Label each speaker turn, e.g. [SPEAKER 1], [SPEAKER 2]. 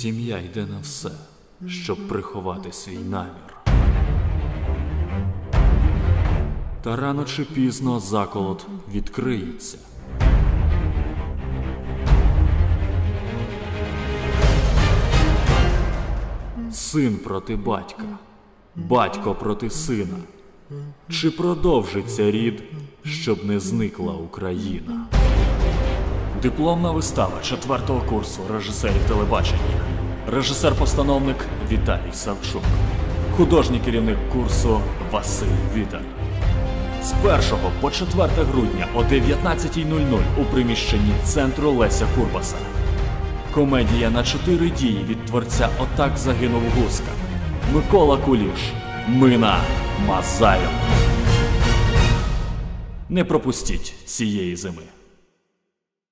[SPEAKER 1] Сім'я йде на все, щоб приховати свій намір. Та рано чи пізно заколот відкриється. Син проти батька, батько проти сина. Чи продовжиться рід, щоб не зникла Україна? Дипломна вистава четвертого курсу режисерів телебачення. Режисер-постановник Віталій Савчук. Художній керівник курсу Василь Вітер. З 1 по 4 грудня о 19.00 у приміщенні центру Леся Курбаса. Комедія на чотири дії від творця Отак загинув Гуска. Микола Куліш. Мина Мазайо. Не пропустіть цієї зими.